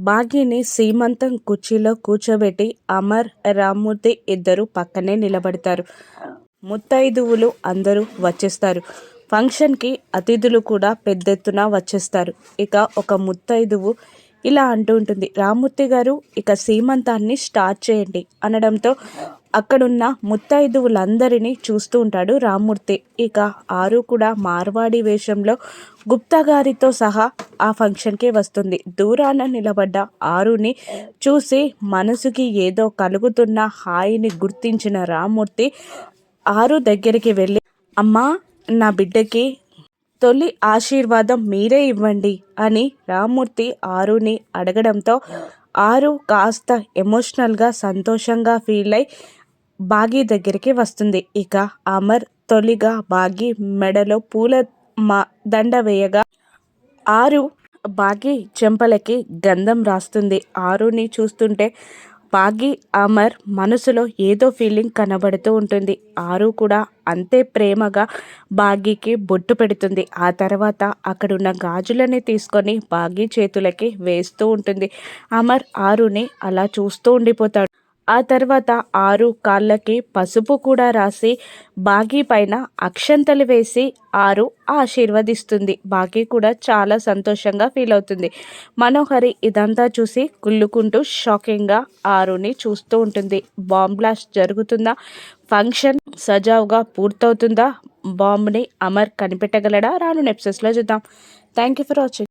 భాగ్యని సీమంతం కుర్చీలో కూర్చోబెట్టి అమర్ రామ్మూర్తి ఇద్దరు పక్కనే నిలబడతారు. ముత్తైదువులు అందరూ వచ్చేస్తారు. ఫంక్షన్కి అతిథులు కూడా పెద్ద ఎత్తున వచ్చేస్తారు. ఇక ఒక ముత్తైదువు ఇలా అంటూ ఉంటుంది. రామ్మూర్తి గారు ఇక సీమంతాన్ని స్టార్ట్ చేయండి అనడంతో అక్కడున్న ముత్తైదువులందరినీ చూస్తూ ఉంటాడు రామ్మూర్తి. ఇక ఆరు కూడా మార్వాడి వేషంలో గుప్తా గారితో సహా ఆ ఫంక్షన్కి వస్తుంది. దూరాన నిలబడ్డ ఆరుని చూసి మనసుకి ఏదో కలుగుతున్న హాయిని గుర్తించిన రామ్మూర్తి ఆరు దగ్గరికి వెళ్ళి అమ్మా నా బిడ్డకి తొలి ఆశీర్వాదం మీరే ఇవ్వండి అని రామ్మూర్తి ఆరుని అడగడంతో ఆరు కాస్త ఎమోషనల్గా సంతోషంగా ఫీల్ అయి బాగీ దగ్గరికి వస్తుంది. ఇక అమర్ తొలిగా బాగీ మెడలో పూల మా దండ వేయగా ఆరు బాగి చెంపలకి గంధం రాస్తుంది. ఆరుని చూస్తుంటే బాగి అమర్ మనసులో ఏదో ఫీలింగ్ కనబడుతూ ఉంటుంది. ఆరు కూడా అంతే ప్రేమగా బాగీకి బొట్టు పెడుతుంది. ఆ తర్వాత అక్కడున్న గాజులని తీసుకొని బాగి చేతులకి వేస్తూ ఉంటుంది. అమర్ ఆరుని అలా చూస్తూ ఉండిపోతాడు. ఆ తర్వాత ఆరు కాళ్ళకి పసుపు కూడా రాసి బాగీ పైన అక్షంతలు వేసి ఆరు ఆశీర్వదిస్తుంది. బాగీ కూడా చాలా సంతోషంగా ఫీల్ అవుతుంది. మనోహరి ఇదంతా చూసి కుళ్ళుకుంటూ షాకింగ్గా ఆరుని చూస్తూ ఉంటుంది. బాంబ్ బ్లాస్ట్ జరుగుతుందా? ఫంక్షన్ సజావుగా పూర్తవుతుందా? బాంబ్ని అమర్ కనిపెట్టగలడా? రాను నెప్సెస్లో చూద్దాం. Thank you for watching.